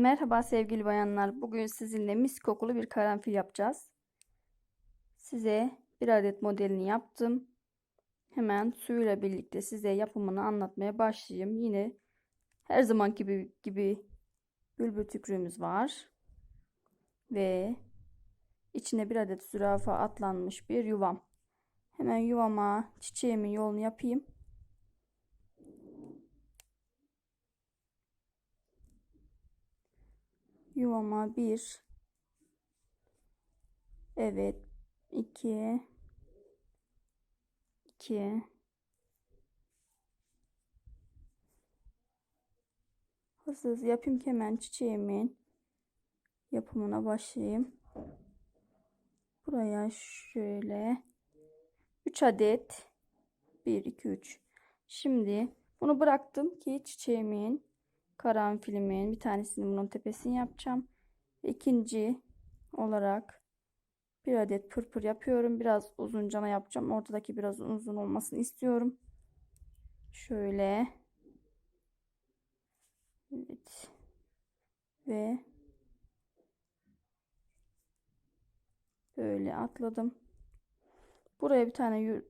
Merhaba sevgili bayanlar. Bugün sizinle mis kokulu bir karanfil yapacağız. Size bir adet modelini yaptım. Hemen suyuyla birlikte size yapımını anlatmaya başlayayım. Yine her zaman gibi gibi bülbül tükrüğümüz var. Ve içine bir adet zürafa atlanmış bir yuvam. Hemen yuvama çiçeğimin yolunu yapayım. Yuvama bir. Evet. İki. İki. Hızlı hızlı yapayım ki hemen çiçeğimin yapımına başlayayım. Buraya şöyle 3 adet. 1 2 3 şimdi bunu bıraktım ki çiçeğimin karanfilimin bir tanesini bunun tepesini yapacağım. İkinci olarak bir adet pırpır yapıyorum. Biraz uzun cana yapacağım. Ortadaki biraz uzun olmasını istiyorum. Şöyle. Evet. Ve böyle atladım. Buraya bir tane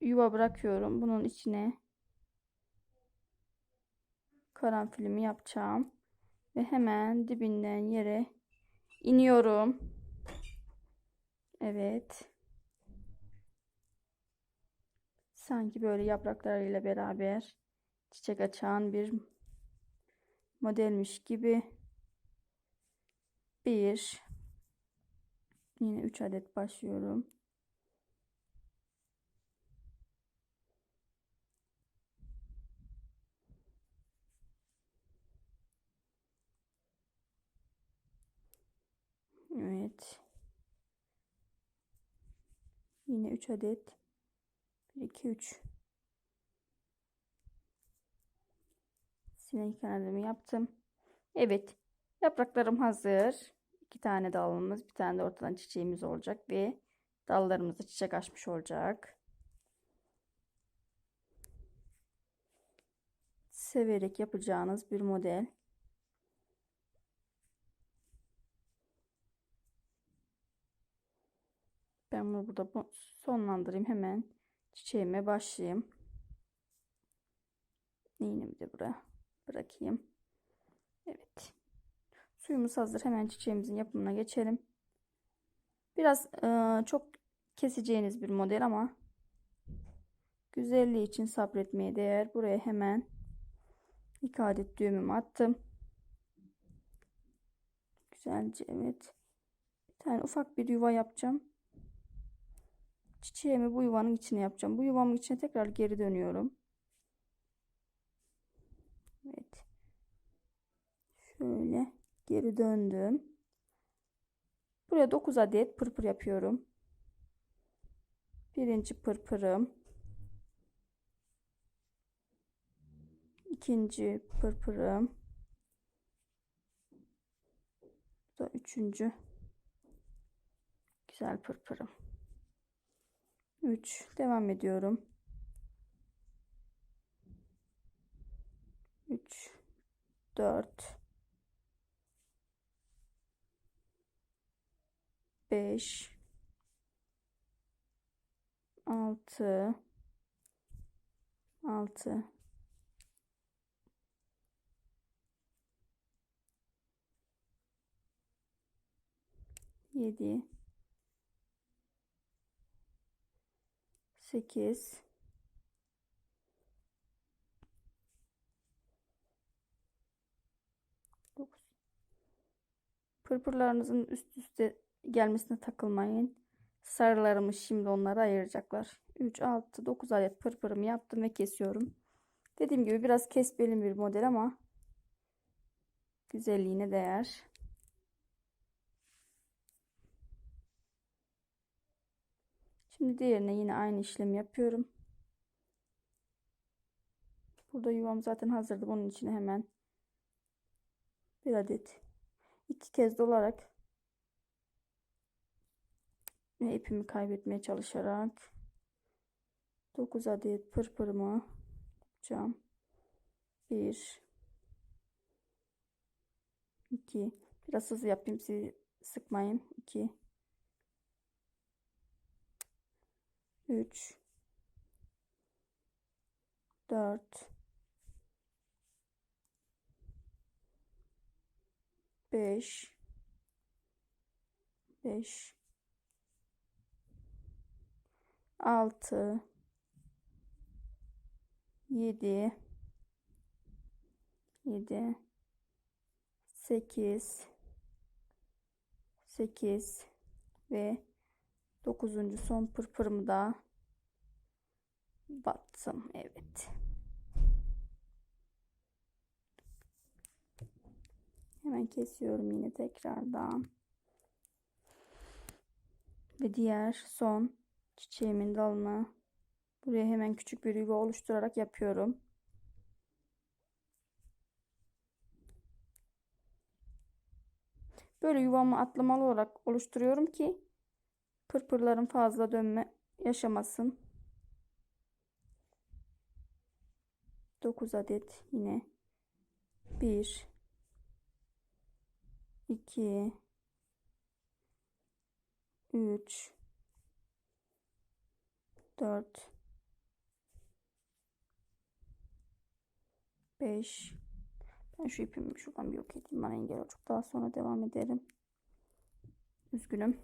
yuva bırakıyorum. Bunun içine karanfilimi yapacağım. Ve hemen dibinden yere iniyorum. Evet. Sanki böyle yapraklarıyla beraber çiçek açan bir modelmiş gibi. Bir. Yine 3 adet başlıyorum. Evet. Yine 3 adet. 1 2 3. Sinek kanadımı yaptım. Evet. Yapraklarım hazır. İki tane dalımız, bir tane de ortadan çiçeğimiz olacak ve dallarımızda çiçek açmış olacak. Severek yapacağınız bir model. Ben bunu burada sonlandırayım. Hemen çiçeğime başlayayım. İğnemi de buraya bırakayım. Evet. Suyumuz hazır. Hemen çiçeğimizin yapımına geçelim. Biraz e, çok keseceğiniz bir model ama güzelliği için sabretmeye değer. Buraya hemen iki adet düğümümü attım. Güzelce evet. Bir tane ufak bir yuva yapacağım çiçeğimi bu yuvanın içine yapacağım. Bu yuvamın içine tekrar geri dönüyorum. Evet. Şöyle geri döndüm. Buraya 9 adet pırpır yapıyorum. Birinci pırpırım. ikinci pırpırım. Bu da üçüncü güzel pırpırım. 3 devam ediyorum. 3 4 5 6 6 7 8 9 Pırpırlarınızın üst üste gelmesine takılmayın. Sarılarımız şimdi onları ayıracaklar. 3, 6, 9 adet pırpırımı yaptım ve kesiyorum. Dediğim gibi biraz kesbeli bir model ama güzelliğine değer. Şimdi diğerine yine aynı işlemi yapıyorum. Burada yuvam zaten hazırdı. Bunun içine hemen bir adet iki kez dolarak ve ipimi kaybetmeye çalışarak 9 adet pırpırımı yapacağım. 1 2 Biraz hızlı yapayım sizi sıkmayın. 2 3 4 5 5 6 7 7 8 8 ve 9. son pırpırımı da battım. Evet. Hemen kesiyorum yine tekrardan. Ve diğer son çiçeğimin dalını buraya hemen küçük bir yuva oluşturarak yapıyorum. Böyle yuvamı atlamalı olarak oluşturuyorum ki pırpırların fazla dönme yaşamasın. 9 adet yine. 1 2 3 4 5 ben şu ipimi şuradan bir yok edeyim. Bana engel olacak. Daha sonra devam ederim. Üzgünüm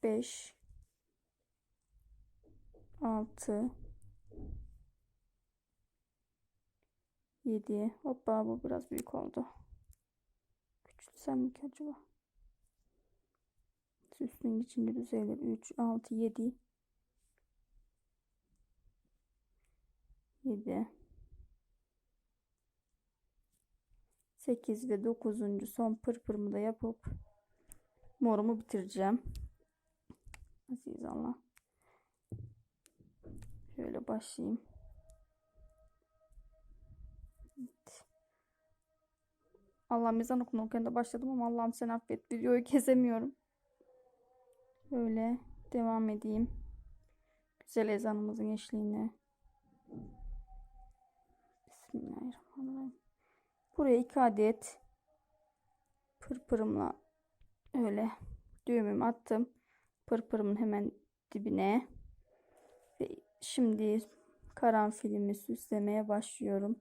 3 5 6 7 hoppa bu biraz büyük oldu küçültsem mi ki acaba üstünün içinde düzelir 3 6 7 7 8 ve 9. son pırpırımı da yapıp morumu bitireceğim. Aziz Allah. Şöyle başlayayım. Evet. Allah mezan okunurken de başladım ama Allah'ım sen affet videoyu kesemiyorum. Böyle devam edeyim. Güzel ezanımızın eşliğine. Bismillahirrahmanirrahim. Buraya iki adet pırpırımla öyle düğümümü attım. Pırpırımın hemen dibine. Ve şimdi karanfilimi süslemeye başlıyorum.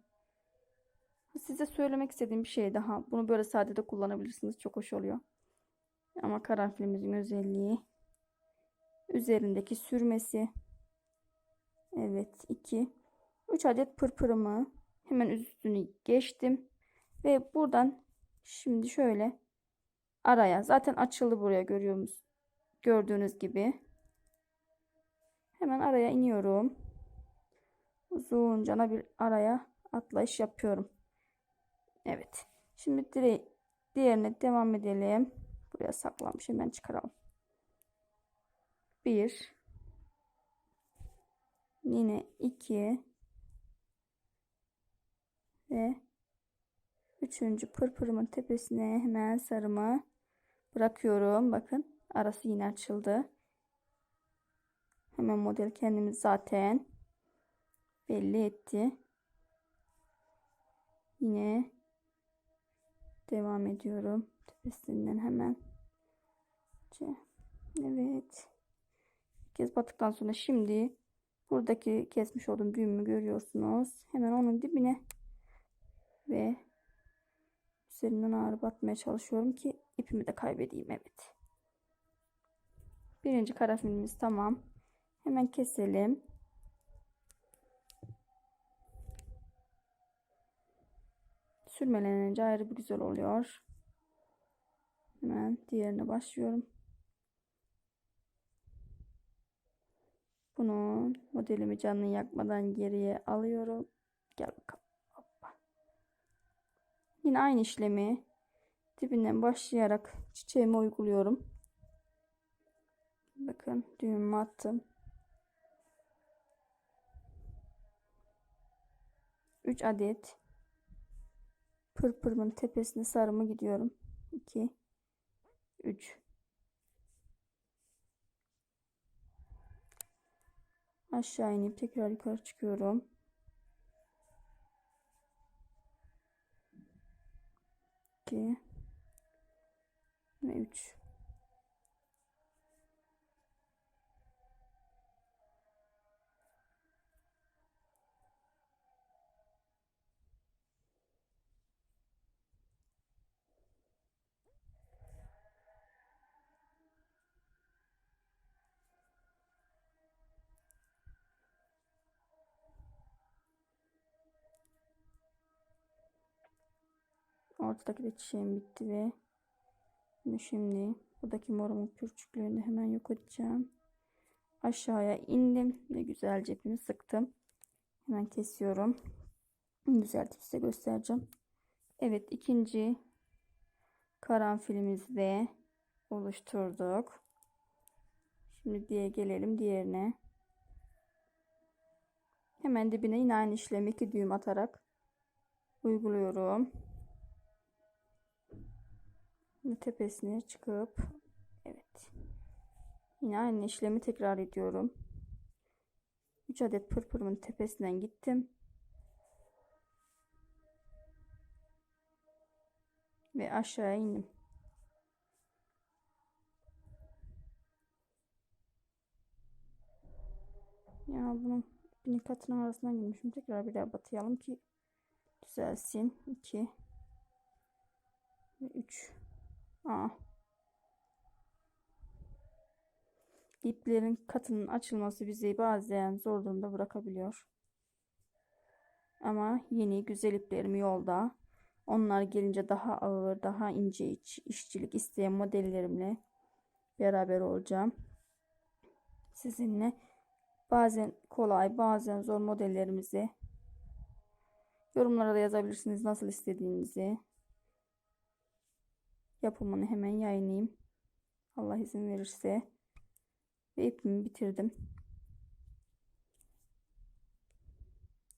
Size söylemek istediğim bir şey daha. Bunu böyle sade de kullanabilirsiniz. Çok hoş oluyor. Ama karanfilimizin özelliği üzerindeki sürmesi. Evet 2 3 adet pırpırımı hemen üstünü geçtim ve buradan şimdi şöyle araya zaten açıldı buraya görüyoruz gördüğünüz gibi. Hemen araya iniyorum. Uzuncana bir araya atlayış yapıyorum. Evet. Şimdi dire diğerine devam edelim. Buraya saklanmış. Hemen çıkaralım. Bir. Yine iki. Ve üçüncü pırpırımın tepesine hemen sarımı bırakıyorum. Bakın arası yine açıldı. Hemen model kendimiz zaten belli etti. Yine devam ediyorum. Tepesinden hemen. Evet. Kez battıktan sonra şimdi buradaki kesmiş olduğum düğümü görüyorsunuz. Hemen onun dibine ve üzerinden ağır batmaya çalışıyorum ki ipimi de kaybedeyim. Evet. Birinci karanfilimiz tamam. Hemen keselim. Sürmelenince ayrı bir güzel oluyor. Hemen diğerine başlıyorum. Bunu modelimi canını yakmadan geriye alıyorum. Gel bakalım. Hoppa. Yine aynı işlemi dibinden başlayarak çiçeğime uyguluyorum. Bakın düğümümü attım. 3 adet pırpırımın tepesine sarımı gidiyorum. 2 3 Aşağı inip tekrar yukarı çıkıyorum. 2 ve 3 Ortadaki de çiçeğim bitti ve bunu şimdi buradaki morumun pürçüklüğünü hemen yok edeceğim. Aşağıya indim ve güzelce ipimi sıktım. Hemen kesiyorum. Düzeltip size göstereceğim. Evet ikinci karanfilimizi de oluşturduk. Şimdi diye gelelim diğerine. Hemen dibine yine aynı işlemi iki düğüm atarak uyguluyorum. Ve tepesine çıkıp evet. Yine aynı işlemi tekrar ediyorum. 3 adet pırpırımın tepesinden gittim. Ve aşağıya indim. Ya bunun bir katının arasından girmişim. Tekrar bir daha batıyalım ki düzelsin. 2 ve 3 Aa. İplerin katının açılması bizi bazen zor durumda bırakabiliyor. Ama yeni güzel iplerim yolda. Onlar gelince daha ağır, daha ince iç, işçilik isteyen modellerimle beraber olacağım. Sizinle bazen kolay, bazen zor modellerimizi yorumlara da yazabilirsiniz nasıl istediğinizi yapımını hemen yayınlayayım. Allah izin verirse. Ve ipimi bitirdim.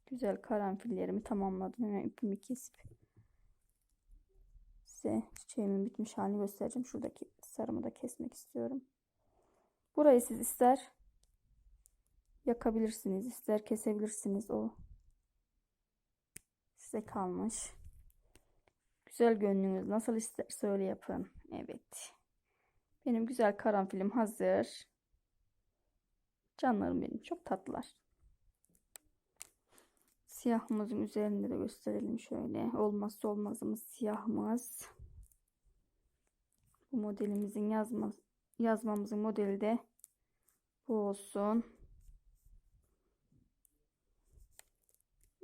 Güzel karanfillerimi tamamladım. Hemen ipimi kesip size çiçeğimin bitmiş halini göstereceğim. Şuradaki sarımı da kesmek istiyorum. Burayı siz ister yakabilirsiniz, ister kesebilirsiniz. O size kalmış. Güzel gönlünüz nasıl isterse öyle yapın. Evet. Benim güzel karanfilim hazır. Canlarım benim çok tatlılar. Siyahımızın üzerinde de gösterelim şöyle. Olmazsa olmazımız siyahımız. Bu modelimizin yazma, yazmamızın modeli de bu olsun.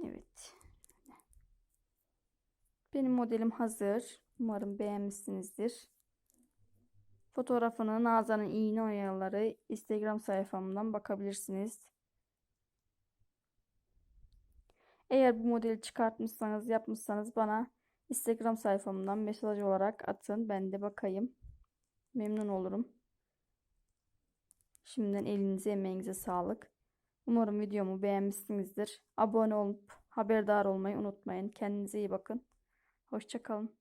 Evet. Benim modelim hazır. Umarım beğenmişsinizdir. Fotoğrafını Nazan'ın iğne oyaları Instagram sayfamdan bakabilirsiniz. Eğer bu modeli çıkartmışsanız yapmışsanız bana Instagram sayfamdan mesaj olarak atın. Ben de bakayım. Memnun olurum. Şimdiden elinize emeğinize sağlık. Umarım videomu beğenmişsinizdir. Abone olup haberdar olmayı unutmayın. Kendinize iyi bakın. Hoşçakalın.